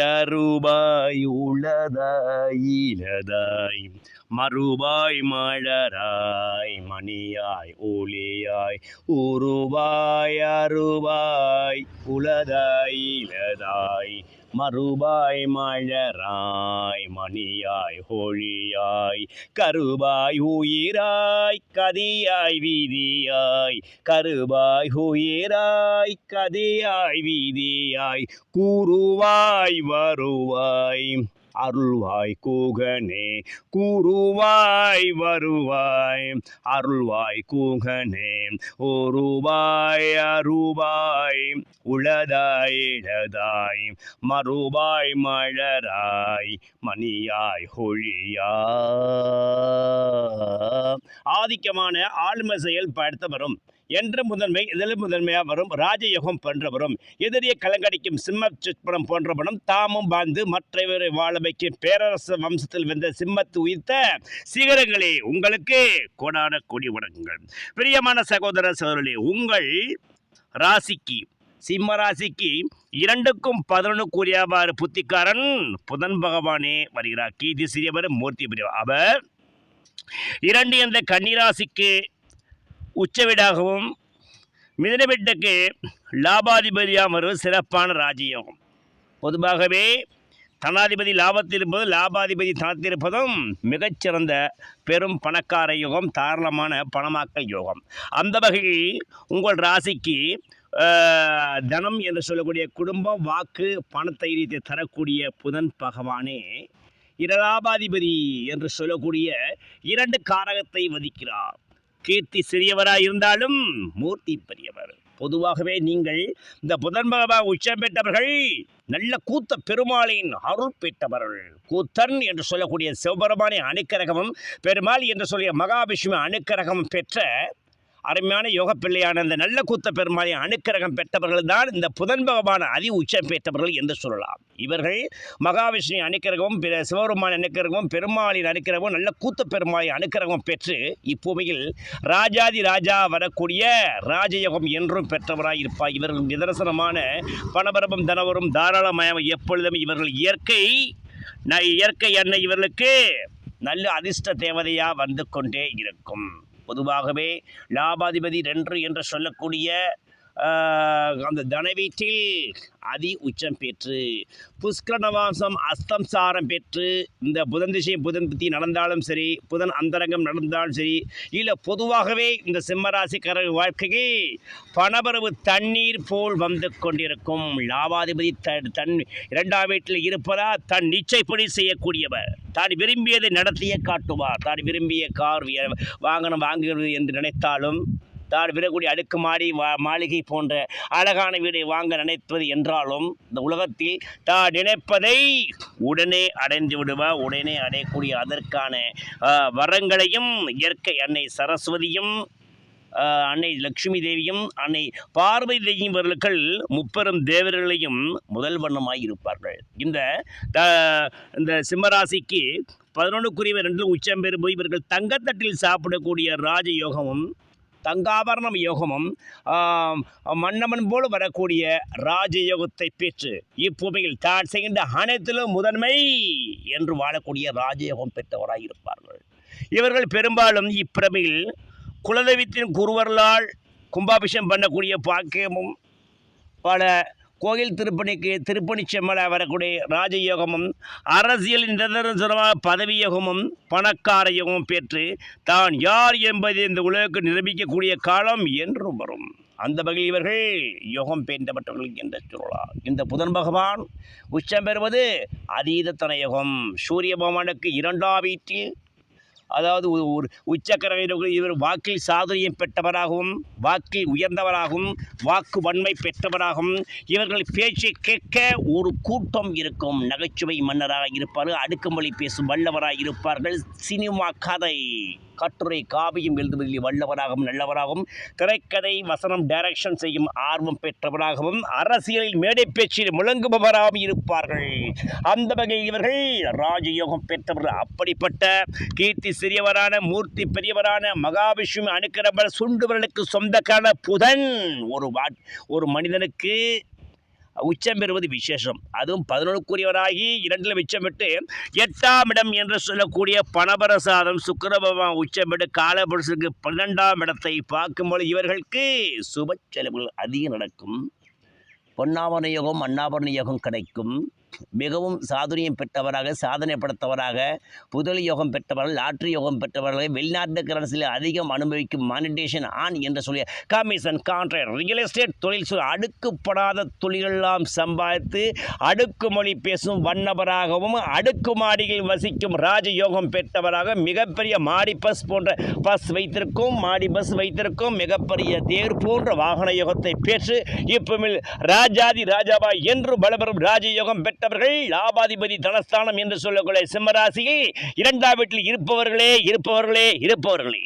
அருபாய் உளதாய் இலதாய் மறுபாய் மலராய் மணியாய் ஒளியாய். உருவாய் அருவாய் உளதாய் இலதாய் மறுபாய் மழராய் மணியாய் ஹோழியாய் கருபாய் உயிராய் கதியாய் வீதியாய் கருபாய் உயிராய் கதியாய் வீதியாய் கூறுவாய் வருவாய் அருள்வாய் கூகனே கூறுவாய் வருவாய். அருள்வாய் கூகனே ஒருவாய் அருவாய். உளதாய் இழதாய் மறுவாய் மலராய். மணியாய் ஹொழியா ஆதிக்கமான ஆளுமை செயல் படுத்தவரும் என்று முதன்மை இதில் முதன்மையாக வரும் ராஜயோகம் போன்றவரும். எதிரியை கலங்கடிக்கும் சிம்ம சிற்பனம் போன்றவனும் தாமும் வாழ்ந்து மற்றவரை வாழமைக்கும் பேரரசு வம்சத்தில் வந்த சிம்மத்து உயிர்த்த சிகரங்களே உங்களுக்கு கோடான கோடி வணக்கங்கள். பிரியமான சகோதர சகோதரர்களே உங்கள் ராசிக்கு சிம்ம ராசிக்கு இரண்டுக்கும் பதினொன்று புத்திக்காரன் புதன் பகவானே வருகிறார். கீதி சிறியவர் மூர்த்தி பிரிவர் அவர் இரண்டு என்ற கன்னிராசிக்கு உச்சவீடாகவும் மிதனவீட்டுக்கு லாபாதிபதியாக வருவது சிறப்பான ராஜ்யம். பொதுவாகவே தனாதிபதி லாபத்தில் இருப்பது லாபாதிபதி தனத்திருப்பதும் மிகச்சிறந்த பெரும் பணக்கார யோகம் தாராளமான பணமாக்கல் யோகம். அந்த வகையில் உங்கள் ராசிக்கு தனம் என்று சொல்லக்கூடிய குடும்பம் வாக்கு பணத்தைரியத்தை தரக்கூடிய புதன் பகவானே இரலாபாதிபதி என்று சொல்லக்கூடிய இரண்டு காரகத்தை வதிக்கிறார். கீர்த்தி சிறியவராக இருந்தாலும் மூர்த்தி பெரியவர். பொதுவாகவே நீங்கள் இந்த புதன் பகவான் உச்சம் பெற்றவர்கள் நல்ல கூத்த பெருமாளின் அருள் பெற்றவர்கள். கூத்தன் என்று சொல்லக்கூடிய சிவபெருமானின் அணுக்கரகமும் பெருமாள் என்று சொல்லிய மகாவிஷ்ணு அணுக்கரகமும் பெற்ற அருமையான யோக பிள்ளையான இந்த நல்ல கூத்த பெருமாளை அனுக்கிரகம் பெற்றவர்கள் தான் இந்த புதன் பகவான் அதி உச்சம் பெற்றவர்கள் என்று சொல்லலாம். இவர்கள் மகாவிஷ்ணு அனுக்கிரகமும் பிற சிவபெருமான் அணுக்கரகமும் பெருமாளின் அனுக்கிரகமும் நல்ல கூத்த பெருமாளை அனுக்கிரகம் பெற்று இப்பூமியில் ராஜாதி ராஜா வரக்கூடிய ராஜயோகம் என்றும் பெற்றவராய் இருப்பார். இவர்கள் நிதர்சனமான பணபரபம் தனவரும் தாராளமயம் எப்பொழுதும் இவர்கள் இயற்கை ந- இயற்கை என்ன இவர்களுக்கு நல்ல அதிர்ஷ்ட தேவதையாக வந்து கொண்டே இருக்கும். பொதுவாகவே லாபாதிபதி ரென்று என்று சொல்லக்கூடிய அந்த தன வீட்டில் அதி உச்சம் பெற்று புஷ்கர நவாசம் அஸ்தம் சாரம் பெற்று இந்த புதன் திசை புதன் புத்தி நடந்தாலும் சரி புதன் அந்தரங்கம் நடந்தாலும் சரி இல்லை பொதுவாகவே இந்த சிம்மராசிக்காரர் வாழ்க்கைக்கு பணபரவு தண்ணீர் போல் வந்து கொண்டிருக்கும். லாபாதிபதி த தன் இரண்டாம் வீட்டில் இருப்பதா? தன் நிச்சயப்படி செய்யக்கூடியவர். தான் விரும்பியதை நடத்தியே காட்டுவார். தான் விரும்பிய கார் வாகனம் வாங்குகிறது என்று நினைத்தாலும் தான் விடக்கூடிய அடுக்குமாடி வா மாளிகை போன்ற அழகான வீடை வாங்க நினைப்பது என்றாலும் இந்த உலகத்தில் தான் நினைப்பதை உடனே அடைந்து விடுவா. உடனே அடையக்கூடிய அதற்கான வரங்களையும் இயற்கை அன்னை சரஸ்வதியும் அன்னை லக்ஷ்மி தேவியும் அன்னை பார்வதி தேவியும் இவர்கள் முப்பெரும் தேவர்களையும் முதல் வண்ணமாய் இருப்பார்கள். இந்த த- இந்த சிம்மராசிக்கு பதினொன்றுக்குரியவர் என்று உச்சம் பெறும் இவர்கள் தங்கத்தட்டில் சாப்பிடக்கூடிய ராஜயோகமும் தங்காபரணம் யோகமும் மன்னமன் போல் வரக்கூடிய ராஜயோகத்தை பெற்று இப்பூமியில் தான் செய்கின்ற அனைத்திலும் முதன்மை என்று வாழக்கூடிய ராஜயோகம் பெற்றவராக இருப்பார்கள். இவர்கள் பெரும்பாலும் இப்பிரமையில் குலதெய்வத்தின் குருவர்களால் கும்பாபிஷேகம் பண்ணக்கூடிய பாக்கியமும் பல கோயில் திருப்பணிக்கு திருப்பணிச்செம்மலை வரக்கூடிய ராஜயோகமும் அரசியலின் நிரந்தரமாக பதவி யோகமும் பணக்கார யோகமும் பெற்று தான் யார் என்பதை இந்த உலகுக்கு நிரூபிக்கக்கூடிய காலம் என்றும் வரும். அந்த வகையில் இவர்கள் யோகம் பெற்றப்பட்டவர்கள் என்று சொல்லலாம் இந்த புதன் பகவான் உச்சம் பெறுவது அதீத தனயோகம் சூரிய பகவானுக்கு இரண்டாம் வீட்டில் அதாவது ஒரு ஒரு இவர் வாக்கில் சாதுரியம் பெற்றவராகவும் வாக்கில் உயர்ந்தவராகவும் வாக்கு வன்மை பெற்றவராகவும் இவர்கள் பேச்சை கேட்க ஒரு கூட்டம் இருக்கும். நகைச்சுவை மன்னராக இருப்பார்கள் அடுக்குமொழி பேசும் வல்லவராக இருப்பார்கள். சினிமா கதை. கட்டுரை காவியம் எழுதுவதில் வல்லவராகவும் நல்லவராகவும் திரைக்கதை வசனம் டைரக்ஷன் செய்யும் ஆர்வம் பெற்றவராகவும் அரசியலில் மேடை பேச்சில் முழங்குபவராகவும் இருப்பார்கள். அந்த வகையில் இவர்கள் ராஜயோகம் பெற்றவர்கள். அப்படிப்பட்ட கீர்த்தி சிறியவரான மூர்த்தி பெரியவரான மகாவிஷ்ணு அணுக்கிறவர் சுண்டுவர்களுக்கு சொந்தக்கான புதன். ஒரு வா ஒரு மனிதனுக்கு உச்சம் பெறுவது விசேஷம். அதுவும் பதினொன்றுக்குரியவராகி இரண்டில் உச்சமிட்டு எட்டாம் இடம் என்று சொல்லக்கூடிய பணபரசாதம் சுக்கிர உச்சமிட்டு காலபுருஷனுக்கு பன்னெண்டாம் இடத்தை பார்க்கும்போது இவர்களுக்கு சுப செலவுகள் அதிகம் நடக்கும். பொன்னாபரண யோகம் அன்னாபரண யோகம் கிடைக்கும். மிகவும் சாதுரியம் பெற்றவராக சாதனை படைத்தவராக புதலி யோகம் பெற்றவர்கள் லாட்ரி யோகம் பெற்றவர்கள் வெளிநாட்டு கரன்சியில் அதிகம் அனுபவிக்கும் மானிட்டேஷன் ஆன் என்று சொல்லிய கமிஷன் கான்ட்ராக்ட் ரியல் எஸ்டேட் தொழில் சொல் அடுக்குப்படாத தொழிலெல்லாம் சம்பாதித்து அடுக்குமொழி பேசும் வண்ணவராகவும் அடுக்குமாடியில் வசிக்கும் ராஜயோகம் பெற்றவராக மிகப்பெரிய மாடி பஸ் போன்ற பஸ் வைத்திருக்கும் மாடி பஸ் வைத்திருக்கும் மிகப்பெரிய தேர் போன்ற வாகன யோகத்தை பெற்று இப்பமில் ராஜாதி ராஜாவா என்று பலபெறும் ராஜயோகம் பெற்றவர்கள் லாபாதிபதி தனஸ்தானம் என்று சொல்லக்கூடிய சிம்மராசியில் இரண்டாம் வீட்டில் இருப்பவர்களே இருப்பவர்களே இருப்பவர்களே.